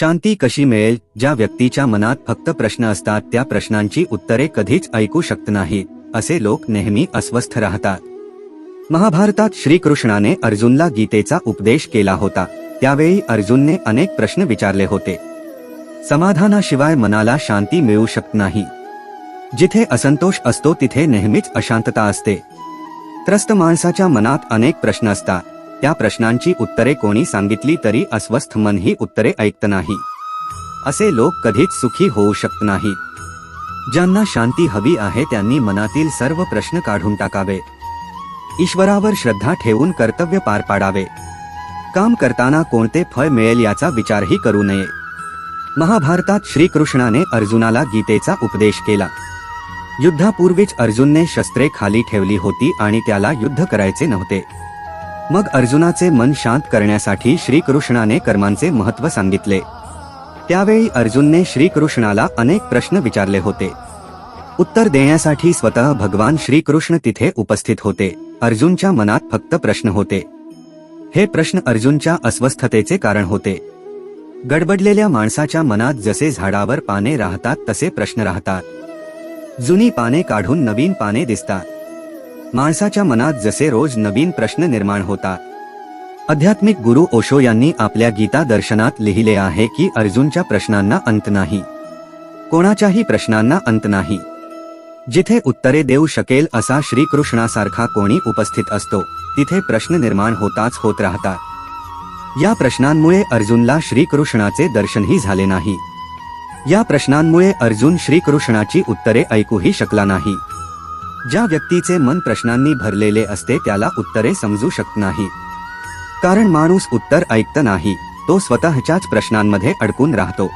शांती कशी मिळेल ज्या व्यक्तीच्या मनात फक्त प्रश्न असतात त्या प्रश्नांची उत्तरे कधीच ऐकू शकत नाहीत असे लोक नेहमी अस्वस्थ राहतात. महाभारतात श्रीकृष्णाने अर्जुनला गीतेचा उपदेश केला होता. त्यावेळी अर्जुनने अनेक प्रश्न विचारले होते. समाधानाशिवाय मनाला शांती मिळू शकत नाही. जिथे असंतोष असतो तिथे नेहमीच अशांतता असते. त्रस्त माणसाच्या मनात अनेक प्रश्न असतात. त्या प्रश्नांची उत्तरे कोणी सांगितली तरी अस्वस्थ मन ही उत्तरे ऐकत नाही. असे लोक कधीच सुखी होऊ शकत नाही. ज्यांना शांती हवी आहे त्यांनी मनातील सर्व प्रश्न काढून टाकावे. ईश्वरावर श्रद्धा ठेवून कर्तव्य पार पाडावे. काम करताना कोणते फळ मिळेल याचा विचारही करू नये. महाभारतात श्रीकृष्णाने अर्जुनाला गीतेचा उपदेश केला. युद्धापूर्वीच अर्जुनने शस्त्रे खाली ठेवली होती आणि त्याला युद्ध करायचे नव्हते. मग अर्जुनाचे मन शांत करण्यासाठी श्रीकृष्णाने कर्मांचे महत्त्व सांगितले. त्यावेळी अर्जुनने श्रीकृष्णाला अनेक प्रश्न विचारले होते. उत्तर देण्यासाठी स्वतः भगवान श्रीकृष्ण तिथे उपस्थित होते. अर्जुनच्या मनात फक्त प्रश्न होते. हे प्रश्न अर्जुनच्या अस्वस्थतेचे कारण होते. गडबडलेल्या माणसाच्या मनात जसे झाडावर पाने राहतात तसे प्रश्न राहतात. जुनी पाने काढून नवीन पाने दिसतात. माणसाच्या मनात जसे रोज नवीन प्रश्न निर्माण होतात आध्यात्मिक गुरु ओशो यांनी आपल्या गीता दर्शनात लिहिले आहे की अर्जुनच्या प्रश्नांना अंत नाही. कोणाच्याही प्रश्नांना अंत नाही. जिथे उत्तरे देऊ शकेल असा श्रीकृष्णासारखा कोणी उपस्थित असतो तिथे प्रश्न निर्माण होताच होत राहतात. या प्रश्नांमुळे अर्जुनला श्रीकृष्णाचे दर्शनही झाले नाही. या प्रश्नांमुळे अर्जुन श्रीकृष्णाची उत्तरे ऐकूही शकला नाही. ज्या व्यक्तीचे मन प्रश्नांनी भरलेले असते त्याला उत्तरे समजू शकत नाही. कारण माणूस उत्तर ऐकत नाही तो स्वतःच्याच प्रश्नांमध्ये अडकून राहतो.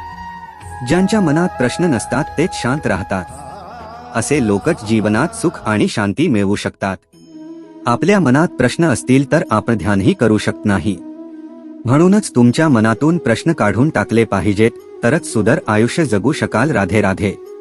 ज्यांच्या मनात प्रश्न नसतात तेच शांत राहतात. असे लोकच जीवनात सुख आणि शांती मिळवू शकतात. आपल्या मनात प्रश्न असतील तर आपण ध्यानही करू शकत नाही. म्हणूनच तुमच्या मनातून प्रश्न काढून टाकले पाहिजेत तरच सुदर आयुष्य जगू शकाल राधे राधे.